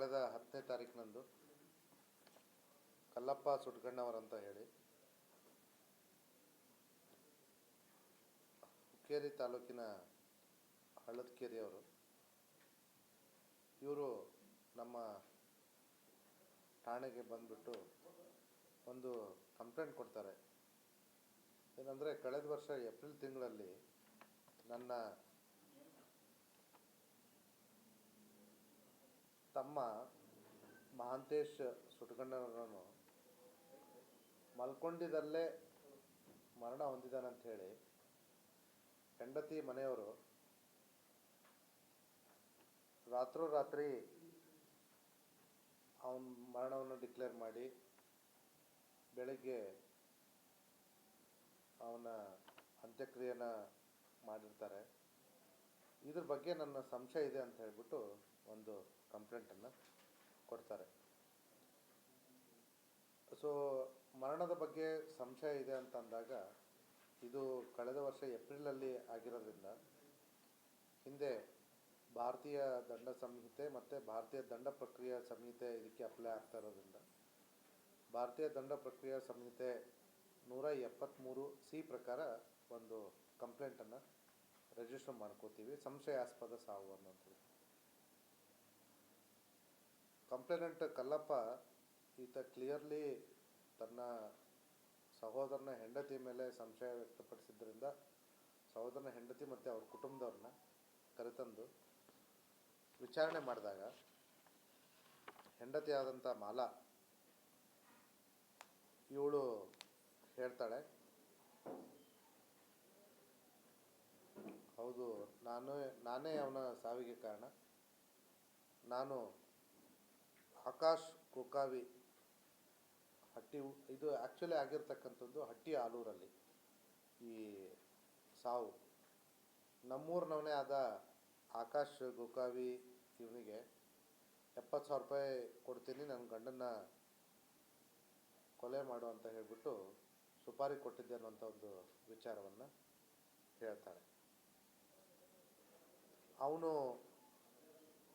ಕಳೆದ ಹತ್ತನೇ ತಾರೀಕಿನಂದು ಕಲ್ಲಪ್ಪ ಸುಟ್ಗಣ್ಣವರಂತ ಹೇಳಿ ಹುಕ್ಕೇರಿ ತಾಲೂಕಿನ ಹಳ್ಳದಕೇರಿಯವರು ಇವರು ನಮ್ಮ ಠಾಣೆಗೆ ಬಂದುಬಿಟ್ಟು ಒಂದು ಕಂಪ್ಲೇಂಟ್ ಕೊಡ್ತಾರೆ. ಏನಂದರೆ, ಕಳೆದ ವರ್ಷ ಏಪ್ರಿಲ್ ತಿಂಗಳಲ್ಲಿ ನನ್ನ ತಮ್ಮ ಮಹಾಂತೇಶ್ ಸುಟಗಣ್ಣನವರನ್ನು ಮಲ್ಕೊಂಡಿದ್ದಲ್ಲೇ ಮರಣ ಹೊಂದಿದ್ದಾನಂಥೇಳಿ ಹೆಂಡತಿ ಮನೆಯವರು ರಾತ್ರೋರಾತ್ರಿ ಅವನ ಮರಣವನ್ನು ಡಿಕ್ಲೇರ್ ಮಾಡಿ ಬೆಳಗ್ಗೆ ಅವನ ಅಂತ್ಯಕ್ರಿಯೆನ ಮಾಡಿರ್ತಾರೆ. ಇದ್ರ ಬಗ್ಗೆ ನನ್ನ ಸಂಶಯ ಇದೆ ಅಂತ ಹೇಳ್ಬಿಟ್ಟು ಒಂದು ಕಂಪ್ಲೇಂಟನ್ನು ಕೊಡ್ತಾರೆ. ಸೊ ಮರಣದ ಬಗ್ಗೆ ಸಂಶಯ ಇದೆ ಅಂತ ಅಂದಾಗ ಇದು ಕಳೆದ ವರ್ಷ ಏಪ್ರಿಲಲ್ಲಿ ಆಗಿರೋದ್ರಿಂದ, ಹಿಂದೆ ಭಾರತೀಯ ದಂಡ ಸಂಹಿತೆ ಮತ್ತು ಭಾರತೀಯ ದಂಡ ಪ್ರಕ್ರಿಯೆ ಸಂಹಿತೆ ಇದಕ್ಕೆ ಅಪ್ಲೈ ಆಗ್ತಾ ಇರೋದ್ರಿಂದ, ಭಾರತೀಯ ದಂಡ ಪ್ರಕ್ರಿಯೆ ಸಂಹಿತೆ ನೂರ ಎಪ್ಪತ್ತ್ಮೂರು ಸಿ ಪ್ರಕಾರ ಒಂದು ಕಂಪ್ಲೇಂಟನ್ನು ರಿಜಿಸ್ಟರ್ ಮಾಡ್ಕೋತೀವಿ. ಸಂಶಯಾಸ್ಪದ ಸಾವು ಅನ್ನೋಂಥದ್ದು ಕಂಪ್ಲೇನೆಂಟ್ ಕಲ್ಲಪ್ಪ, ಈತ ಕ್ಲಿಯರ್ಲಿ ತನ್ನ ಸಹೋದರನ ಹೆಂಡತಿ ಮೇಲೆ ಸಂಶಯ ವ್ಯಕ್ತಪಡಿಸಿದ್ದರಿಂದ ಸಹೋದರನ ಹೆಂಡತಿ ಮತ್ತು ಅವ್ರ ಕುಟುಂಬದವ್ರನ್ನ ಕರೆತಂದು ವಿಚಾರಣೆ ಮಾಡಿದಾಗ ಹೆಂಡತಿ ಆದಂಥ ಮಾಲಾ ಇವಳು ಹೇಳ್ತಾಳೆ, ಹೌದು, ನಾನು, ನಾನೇ ಅವನ ಸಾವಿಗೆ ಕಾರಣ. ನಾನು ಆಕಾಶ್ ಕೋಕಾವಿ ಹಟ್ಟಿ ಇದು ಆ್ಯಕ್ಚುಲಿ ಆಗಿರ್ತಕ್ಕಂಥದ್ದು ಹಟ್ಟಿ ಆಲೂರಲ್ಲಿ. ಈ ಸಾವು. ನಮ್ಮೂರಿನವನೇ ಆದ ಆಕಾಶ್ ಗೋಕಾವಿ ಇವನಿಗೆ ಎಪ್ಪತ್ತು ಸಾವಿರ ರೂಪಾಯಿ ಕೊಡ್ತೀನಿ, ನನ್ನ ಗಂಡನ್ನ ಕೊಲೆ ಮಾಡು ಅಂತ ಹೇಳ್ಬಿಟ್ಟು ಸುಪಾರಿ ಕೊಟ್ಟಿದ್ದೆ ಅನ್ನೋಂಥ ಒಂದು ವಿಚಾರವನ್ನು ಹೇಳ್ತಾಳೆ. ಅವನು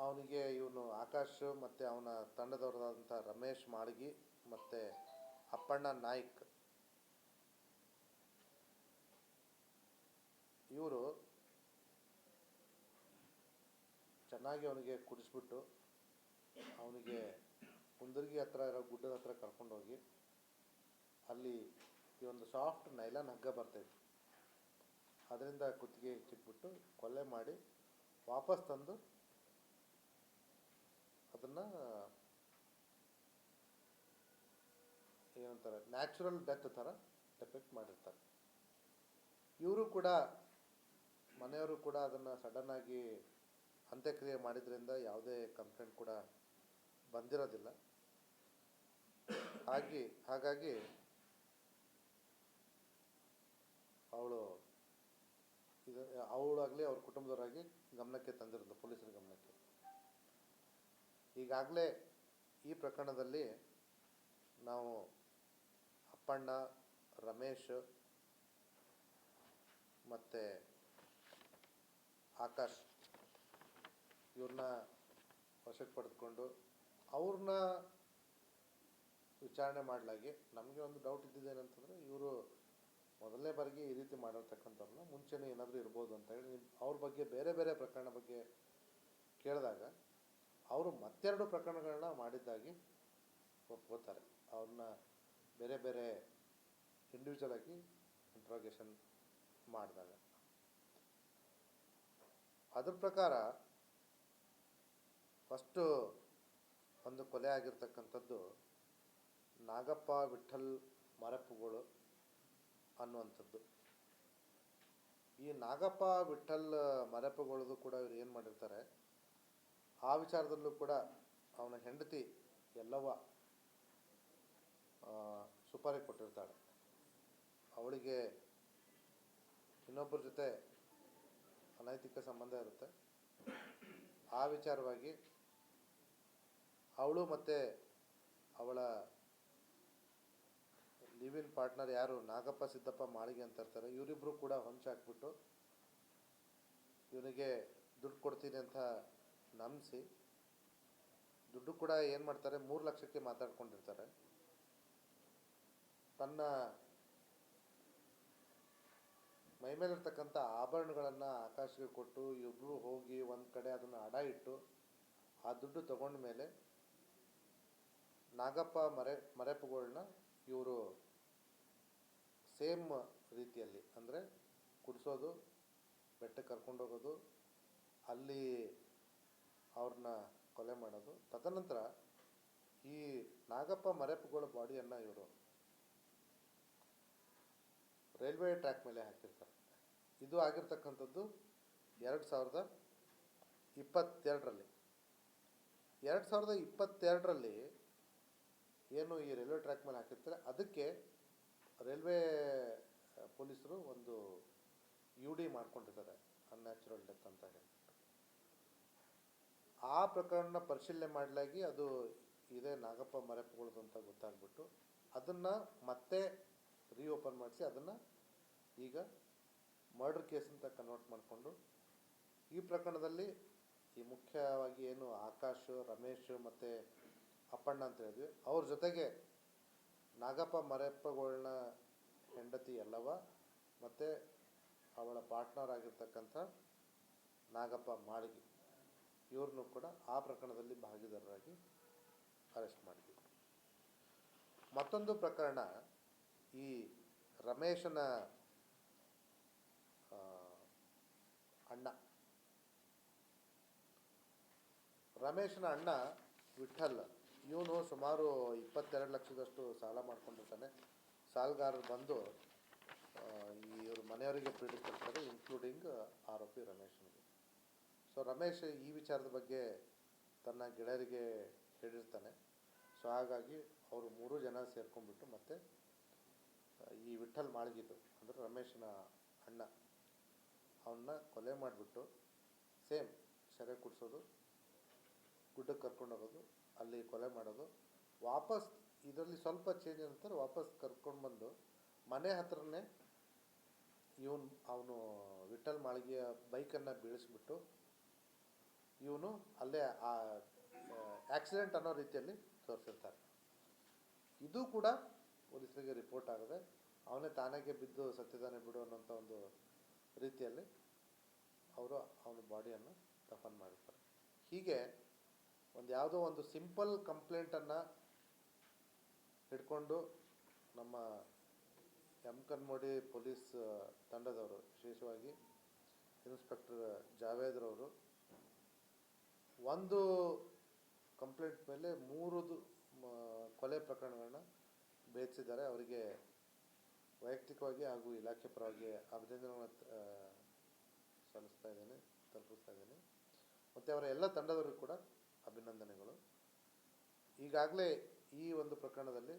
ಅವನಿಗೆ ಇವನು ಆಕಾಶ್ ಮತ್ತು ಅವನ ತಂಡದವರಾದಂಥ ರಮೇಶ್ ಮಾಳ್ಗಿ ಮತ್ತು ಅಪ್ಪಣ್ಣ ನಾಯ್ಕ್. ಇವರು ಚೆನ್ನಾಗಿ ಅವನಿಗೆ ಕುಡಿಸ್ಬಿಟ್ಟು ಅವನಿಗೆ ಕುಂದರ್ಗಿ ಹತ್ರ ಇರೋ ಗುಡ್ಡದ ಹತ್ರ ಕರ್ಕೊಂಡೋಗಿ ಅಲ್ಲಿ ಈ ಒಂದು ಸಾಫ್ಟ್ ನೈಲಾನ್ ಹಗ್ಗ ಬರ್ತೈತೆ ಅದರಿಂದ ಕುತ್ತಿಗೆ ಚಿಕ್ಬಿಟ್ಟು ಕೊಲೆ ಮಾಡಿ ವಾಪಸ್ ತಂದು ಅದನ್ನು ಏನಂತಾರೆ ನ್ಯಾಚುರಲ್ ಡೆತ್ ಥರ ಡೆಪೆಕ್ಟ್ ಮಾಡಿರ್ತಾರೆ. ಇವರು ಕೂಡ, ಮನೆಯವರು ಕೂಡ ಅದನ್ನು ಸಡನ್ನಾಗಿ ಅಂತ್ಯಕ್ರಿಯೆ ಮಾಡಿದ್ರಿಂದ ಯಾವುದೇ ಕಂಪ್ಲೇಂಟ್ ಕೂಡ ಬಂದಿರೋದಿಲ್ಲ. ಹಾಗೆ, ಹಾಗಾಗಿ ಅವಳು ಇದು, ಅವಳಾಗಲಿ ಅವ್ರ ಕುಟುಂಬದವರಾಗಿ ಗಮನಕ್ಕೆ ತಂದಿರೋದು ಗಮನಕ್ಕೆ ಈಗಾಗಲೇ ಈ ಪ್ರಕರಣದಲ್ಲಿ ನಾವು ಅಪ್ಪಣ್ಣ, ರಮೇಶ್ ಮತ್ತು ಆಕಾಶ್ ಇವ್ರನ್ನ ವಶಕ್ಕೆ ಪಡೆದುಕೊಂಡು ಅವ್ರನ್ನ ವಿಚಾರಣೆ ಮಾಡಲಾಗಿ ನಮಗೆ ಒಂದು ಡೌಟ್ ಇದ್ದಿದ್ದೇನಂತಂದರೆ ಇವರು ಮೊದಲನೇ ಬಾರಿಗೆ ಈ ರೀತಿ ಮಾಡಿರ್ತಕ್ಕಂಥವ್ರನ್ನ ಮುಂಚೆನೇ ಏನಾದರೂ ಇರ್ಬೋದು ಅಂತ ಹೇಳಿ ನಿಮ್ಮ ಅವ್ರ ಬಗ್ಗೆ ಬೇರೆ ಬೇರೆ ಪ್ರಕರಣ ಬಗ್ಗೆ ಕೇಳಿದಾಗ ಅವರು ಮತ್ತೆರಡು ಪ್ರಕರಣಗಳನ್ನ ಮಾಡಿದ್ದಾಗಿ ಒಪ್ಕೋತಾರೆ ಅವ್ರನ್ನ ಬೇರೆ ಬೇರೆ ಇಂಡಿವಿಜುವಲ್ ಆಗಿ ಇಂಟ್ರೋಗೇಷನ್ ಮಾಡಿದಾಗ. ಅದ್ರ ಪ್ರಕಾರ ಫಸ್ಟು ಒಂದು ಕೊಲೆ ಆಗಿರ್ತಕ್ಕಂಥದ್ದು ನಾಗಪ್ಪ ವಿಠಲ್ ಮರಪ್ಪುಗಳು ಅನ್ನುವಂಥದ್ದು. ಈ ನಾಗಪ್ಪ ವಿಠಲ್ ಮರಪ್ಪುಗಳದು ಕೂಡ ಇವ್ರು ಏನು ಮಾಡಿರ್ತಾರೆ ಆ ವಿಚಾರದಲ್ಲೂ ಕೂಡ ಅವನ ಹೆಂಡತಿ ಎಲ್ಲವ ಸುಪಾರಿ ಕೊಟ್ಟಿರ್ತಾಳೆ. ಅವಳಿಗೆ ಇನ್ನೊಬ್ಬರ ಜೊತೆ ಅನೈತಿಕ ಸಂಬಂಧ ಇರುತ್ತೆ. ಆ ವಿಚಾರವಾಗಿ ಅವಳು ಮತ್ತು ಅವಳ ಲಿವ್ ಇನ್ ಪಾರ್ಟ್ನರ್ ಯಾರು? ನಾಗಪ್ಪ, ಸಿದ್ದಪ್ಪ, ಮಾಳಿಗೆ ಅಂತ ಇರ್ತಾರೆ. ಇವರಿಬ್ಬರು ಕೂಡ ಹೊಂಚಾಕ್ಬಿಟ್ಟು ಇವನಿಗೆ ದುಡ್ಡು ಕೊಡ್ತೀನಿ ಅಂತ ನಂಬಿಸಿ ದುಡ್ಡು ಕೂಡ ಏನು ಮಾಡ್ತಾರೆ? ಮೂರು ಲಕ್ಷಕ್ಕೆ ಮಾತಾಡ್ಕೊಂಡಿರ್ತಾರೆ. ತನ್ನ ಮೈಮೇಲಿರ್ತಕ್ಕಂಥ ಆಭರಣಗಳನ್ನು ಆಕಾಶಕ್ಕೆ ಕೊಟ್ಟು ಇಬ್ಬರು ಹೋಗಿ ಒಂದು ಕಡೆ ಅದನ್ನು ಅಡ ಇಟ್ಟು ಆ ದುಡ್ಡು ತಗೊಂಡ ಮೇಲೆ ನಾಗಪ್ಪ ಮರೆ, ಮರೆಪುಗಳನ್ನ ಇವರು ಸೇಮ್ ರೀತಿಯಲ್ಲಿ ಅಂದರೆ ಕುಡಿಸೋದು, ಬೆಟ್ಟಕ್ಕೆ ಕರ್ಕೊಂಡೋಗೋದು ಅಲ್ಲಿ ಅವ್ರನ್ನ ಕೊಲೆ ಮಾಡೋದು. ತದನಂತರ ಈ ನಾಗಪ್ಪ ಮರೆಪುಗಳ ಬಾಡಿಯನ್ನು ಇವರು ರೈಲ್ವೆ ಟ್ರ್ಯಾಕ್ ಮೇಲೆ ಹಾಕಿರ್ತಾರೆ. ಇದು ಆಗಿರ್ತಕ್ಕಂಥದ್ದು ಎರಡು ಸಾವಿರದ ಇಪ್ಪತ್ತೆರಡರಲ್ಲಿ. ಎರಡು ಸಾವಿರದ ಇಪ್ಪತ್ತೆರಡರಲ್ಲಿ ಏನು ಈ ರೈಲ್ವೆ ಟ್ರ್ಯಾಕ್ ಮೇಲೆ ಹಾಕಿರ್ತಾರೆ, ಅದಕ್ಕೆ ರೈಲ್ವೆ ಪೊಲೀಸರು ಒಂದು ಯು ಡಿ ಮಾಡ್ಕೊಂಡಿರ್ತಾರೆ ಅನ್ಯಾಚುರಲ್ ಡೆತ್ ಅಂತ ಹೇಳ್ಬಿಟ್ಟು ಆ ಪ್ರಕರಣ ಪರಿಶೀಲನೆ ಮಾಡಲಾಗಿ ಅದು ಇದೇ ನಾಗಪ್ಪ ಮರೆಪುಗಳದು ಅಂತ ಗೊತ್ತಾಗ್ಬಿಟ್ಟು ಅದನ್ನು ಮತ್ತೆ ರೀಓಪನ್ ಮಾಡಿಸಿ ಅದನ್ನು ಈಗ ಮರ್ಡರ್ ಕೇಸ್ ಅಂತ ಕನ್ವರ್ಟ್ ಮಾಡಿಕೊಂಡು ಈ ಪ್ರಕರಣದಲ್ಲಿ ಈ ಮುಖ್ಯವಾಗಿ ಏನು ಆಕಾಶ್, ರಮೇಶ್ ಮತ್ತು ಅಪ್ಪಣ್ಣ ಅಂತ ಹೇಳಿದ್ವಿ. ಅವ್ರ ಜೊತೆಗೆ ನಾಗಪ್ಪ ಮರೆಪ್ಪಗಳನ್ನ ಹೆಂಡತಿ ಎಲ್ಲವ ಮತ್ತು ಅವಳ ಪಾರ್ಟ್ನರ್ ಆಗಿರ್ತಕ್ಕಂಥ ನಾಗಪ್ಪ ಮಾಳಿಗೆ. ಇವ್ರನ್ನೂ ಕೂಡ ಆ ಪ್ರಕರಣದಲ್ಲಿ ಭಾಗಿದಾರರಾಗಿ ಅರೆಸ್ಟ್ ಮಾಡಿದ್ವಿ. ಮತ್ತೊಂದು ಪ್ರಕರಣ ಈ ರಮೇಶನ ಅಣ್ಣ. ರಮೇಶನ ಅಣ್ಣ ವಿಠಲ್, ಇವನು ಸುಮಾರು ಇಪ್ಪತ್ತೆರಡು ಲಕ್ಷದಷ್ಟು ಸಾಲ ಮಾಡ್ಕೊಂಡಿರ್ತಾನೆ. ಸಾಲಗಾರರು ಬಂದು ಇವರು ಮನೆಯವರಿಗೆ ಪೀಡಿಸ್ತಿರ್ತಾರೆ ಇನ್ಕ್ಲೂಡಿಂಗ್ ಆರೋಪಿ ರಮೇಶನಿಗೆ. ಸೊ ರಮೇಶ್ ಈ ವಿಚಾರದ ಬಗ್ಗೆ ತನ್ನ ಗೆಳೆಯರಿಗೆ ಹೇಳಿರ್ತಾನೆ. ಸೊ ಹಾಗಾಗಿ ಅವರು ಮೂರು ಜನ ಸೇರ್ಕೊಂಡ್ಬಿಟ್ಟು ಮತ್ತೆ ಈ ವಿಠಲ್ ಮಾಳ್ಗಿದ್ದು ಅಂದರೆ ರಮೇಶನ ಅಣ್ಣ ಅವನ್ನ ಕೊಲೆ ಮಾಡಿಬಿಟ್ಟು ಸೇಮ್ ಸೆರೆ ಕುಡಿಸೋದು, ಗುಡ್ಡಕ್ಕೆ ಕರ್ಕೊಂಡು ಹೋಗೋದು, ಅಲ್ಲಿ ಕೊಲೆ ಮಾಡೋದು, ವಾಪಸ್ ಇದರಲ್ಲಿ ಸ್ವಲ್ಪ ಚೇಂಜ್ ಅಂತಾರೆ ವಾಪಸ್ ಕರ್ಕೊಂಡು ಬಂದು ಮನೆ ಹತ್ರನೇ ಇವನು, ಅವನು ವಿಠಲ್ ಮಾಳಿಗೆಯ ಬೈಕನ್ನು ಬೀಳಿಸ್ಬಿಟ್ಟು ಇವನು ಅಲ್ಲೇ ಆ ಆಕ್ಸಿಡೆಂಟ್ ಅನ್ನೋ ರೀತಿಯಲ್ಲಿ ತೋರಿಸಿರ್ತಾರೆ. ಇದು ಕೂಡ ಪೊಲೀಸರಿಗೆ ರಿಪೋರ್ಟ್ ಆಗದೆ. ಅವನೇ ತಾನಾಗೆ ಬಿದ್ದು ಸತ್ತಿದ್ದಾನೆ ಬಿಡು ಅನ್ನೋಂಥ ಒಂದು ರೀತಿಯಲ್ಲಿ ಅವರು ಅವನ ಬಾಡಿಯನ್ನು ದಫನ್ ಮಾಡಿರ್ತಾರೆ. ಹೀಗೆ ಒಂದು ಯಾವುದೋ ಒಂದು ಸಿಂಪಲ್ ಕಂಪ್ಲೇಂಟನ್ನು ಹಿಡ್ಕೊಂಡು ನಮ್ಮ ಎಂ ಕನ್ಮೋಡಿ ಪೊಲೀಸ್ ತಂಡದವರು, ವಿಶೇಷವಾಗಿ ಇನ್ಸ್ಪೆಕ್ಟರ್ ಜಾವೇದ್ರವರು ಒಂದು ಕಂಪ್ಲೇಂಟ್ ಮೇಲೆ ಮೂರುದು ಕೊಲೆ ಪ್ರಕರಣಗಳನ್ನ ಬೇಯಿಸಿದ್ದಾರೆ ಅವರಿಗೆ ವೈಯಕ್ತಿಕವಾಗಿ ಹಾಗೂ ಇಲಾಖೆ ಪರವಾಗಿ ಅಭಿನಂದನೆಗಳನ್ನು ಸಲ್ಲಿಸ್ತಾ ಇದ್ದೀನಿ, ತಲುಪಿಸ್ತಾ ಇದ್ದೀನಿ. ಮತ್ತು ಅವರ ಎಲ್ಲ ತಂಡದವರಿಗೂ ಕೂಡ ಅಭಿನಂದನೆಗಳು. ಈಗಾಗಲೇ ಈ ಒಂದು ಪ್ರಕರಣದಲ್ಲಿ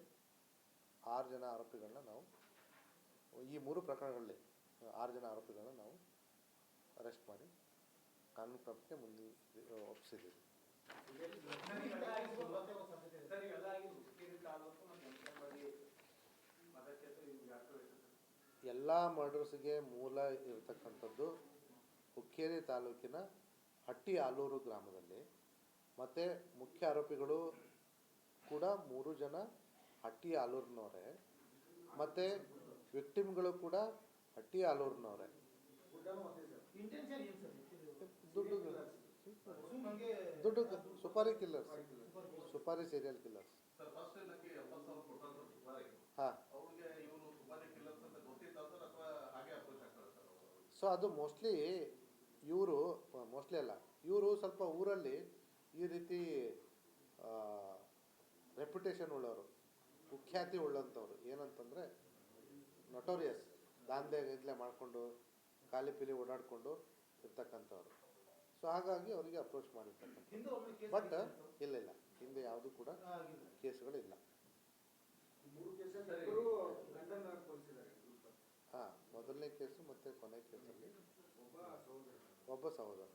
ಆರು ಜನ ಆರೋಪಿಗಳನ್ನ ನಾವು, ಈ ಮೂರು ಪ್ರಕರಣಗಳಲ್ಲಿ ಆರು ಜನ ಆರೋಪಿಗಳನ್ನ ನಾವು ಅರೆಸ್ಟ್ ಮಾಡಿ ಕಾನೂನು ಕ್ರಮಕ್ಕೆ ಮುಂದೆ ಸರ್. ಎಲ್ಲ ಮರ್ಡರ್ಸ್ಗೆ ಮೂಲ ಇರತಕ್ಕಂಥದ್ದು ಹುಕ್ಕೇರಿ ತಾಲೂಕಿನ ಹಟ್ಟಿ ಆಲೂರು ಗ್ರಾಮದಲ್ಲಿ. ಮತ್ತು ಮುಖ್ಯ ಆರೋಪಿಗಳು ಕೂಡ ಮೂರು ಜನ ಹಟ್ಟಿ ಆಲೂರಿನವರೇ. ಮತ್ತು ವಿಕ್ಟಿಮ್ಗಳು ಕೂಡ ಹಟ್ಟಿ ಆಲೂರಿನವರೇ ಇಂಟೆನ್ಷನ್ ಏನು ಸರ್ ಹೆಚ್ಚಿದು? ದುಡ್ಡು ದುಡ್ಡು supari killers supari serial killers ಹಾಂ. ಸೊ ಅದು ಮೋಸ್ಟ್ಲಿ ಇವರು ಮೋಸ್ಟ್ಲಿ ಅಲ್ಲ ಇವರು ಸ್ವಲ್ಪ ಊರಲ್ಲಿ ಈ ರೀತಿ ರೆಪ್ಯುಟೇಷನ್ ಉಳ್ಳವರು ಕುಖ್ಯಾತಿ ಉಳ್ಳಂಥವ್ರು. ಏನಂತಂದರೆ ನಟೋರಿಯಸ್ ದಾಂಧೆ ಗಿಂದ್ಲೆ ಮಾಡಿಕೊಂಡು ಖಾಲಿ ಪಿಲಿ ಓಡಾಡಿಕೊಂಡು ಇರ್ತಕ್ಕಂಥವ್ರು. ಸೊ ಹಾಗಾಗಿ ಅವರಿಗೆ ಅಪ್ರೋಚ್ ಮಾಡಿರ್ತಕ್ಕಂಥ ಹಿಂದೆ ಒಮ್ಮೆ ಕೇಸ್ ಬಟ್ ಇಲ್ಲ ಇಲ್ಲ. ಹಿಂದೆ ಯಾವುದು ಕೂಡ ಕೇಸುಗಳು ಇಲ್ಲ ಹಾಂ ಮೊದಲನೇ ಕೇಸು ಮತ್ತೆ ಕೊನೆ ಕೇಸಲ್ಲಿ ಒಬ್ಬ ಸಹೋದರ. ಒಬ್ಬ ಸಹೋದರ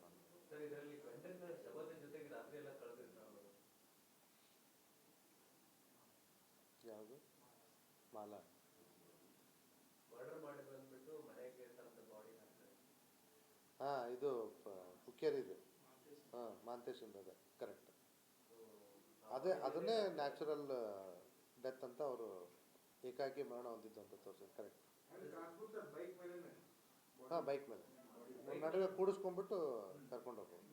ಸರ್ ಇದರಲ್ಲಿ ಗಂಡನ ಶವದ ಜೊತೆಗೆ ರಾತ್ರಿ ಎಲ್ಲ ಕಳೆದಿರ್ತಾರೆ ಯಾವುದು? ಮಾಲಾ. ಮರ್ಡರ್ ಮಾಡಿ ಬಂದ್ಬಿಟ್ಟು ಮನೆಗೆ ತಂದು ಬಾಡಿ ಹಾಕ್ತಾರೆ. ಹಾಂ ಇದು ಹುಕ್ಕೇರಿದು ಹಾಂ ಮಾಂತೇಶ್ ಅದೇ ಕರೆಕ್ಟ್ ಅದೇ, ಅದನ್ನೇ ನ್ಯಾಚುರಲ್ ಡೆತ್ ಅಂತ ಅವರು ಏಕಾಕಿ ಮರಣ ಹೊಂದಿದ್ದು ಅಂತ ತೋರಿಸಿದ್ರು ಕರೆಕ್ಟ್ ಹಾ ಬೈಕ್ ಮೇಲೆ. ನಡುವೆ ಕೂಡಿಸ್ಕೊಂಡ್ಬಿಟ್ಟು ಕರ್ಕೊಂಡು ಹೋಗೋದು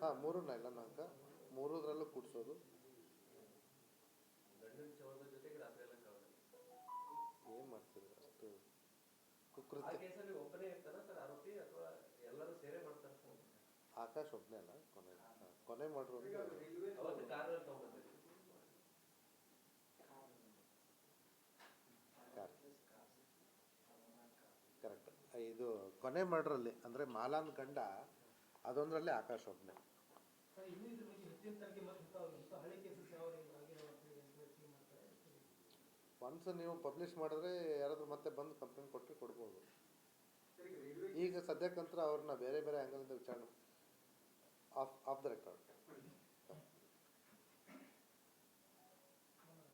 ಹಾಂ, ಮೂರು ನೈಲನ್ ಅಂಕ. ಮೂರದ್ರಲ್ಲೂ ಕೂಡಿಸೋದು. ಏನ್ ಮಾಡ್ತೀರಿ ಅಷ್ಟು ಕುಕೃತ್ಯ ಕೇಸಲ್ಲಿ ಒಬ್ಬನೇ ಇರ್ತಾನ ಸರ್ ಆರೋಪಿ ಅಥವಾ ಎಲ್ಲರೂ ಸೇರೆ ಮಾಡ್ತಾರೆ ಸರ್ ಆಕಾಶ್ ಒಬ್ಬನೇ ಅಲ್ಲ ಕೊನೆ ಕೊನೆ ಮಾಡಿರೋದು ತಗೊಂಡ್ಬಂದಿದ್ರು ಕರೆಕ್ಟ್ ಇದು ಕೊನೆ ಮಾಡ್ರಲ್ಲಿ ಅಂದರೆ ಮಾಲಾನ್ ಕಂಡ ಅದೊಂದರಲ್ಲಿ ಆಕಾಶ್ ಒಬ್ಬನೇ ಒನ್ಸ್ ನೀವು ಪಬ್ಲಿಷ್ ಮಾಡಿದ್ರೆ ಯಾರಾದರೂ ಮತ್ತೆ ಬಂದು ಕಂಪ್ಲೇಂಟ್ ಕೊಟ್ಟರೆ ಕೊಡ್ಬೋದು. ಈಗ ಸದ್ಯಕ್ಕಂತ ಈಗ ಸದ್ಯಕ್ಕಂತೂ ಅವ್ರನ್ನ ಬೇರೆ ಬೇರೆ ಆ್ಯಂಗಲಿಂದ ವಿಚಾರಣೆ off, off the record.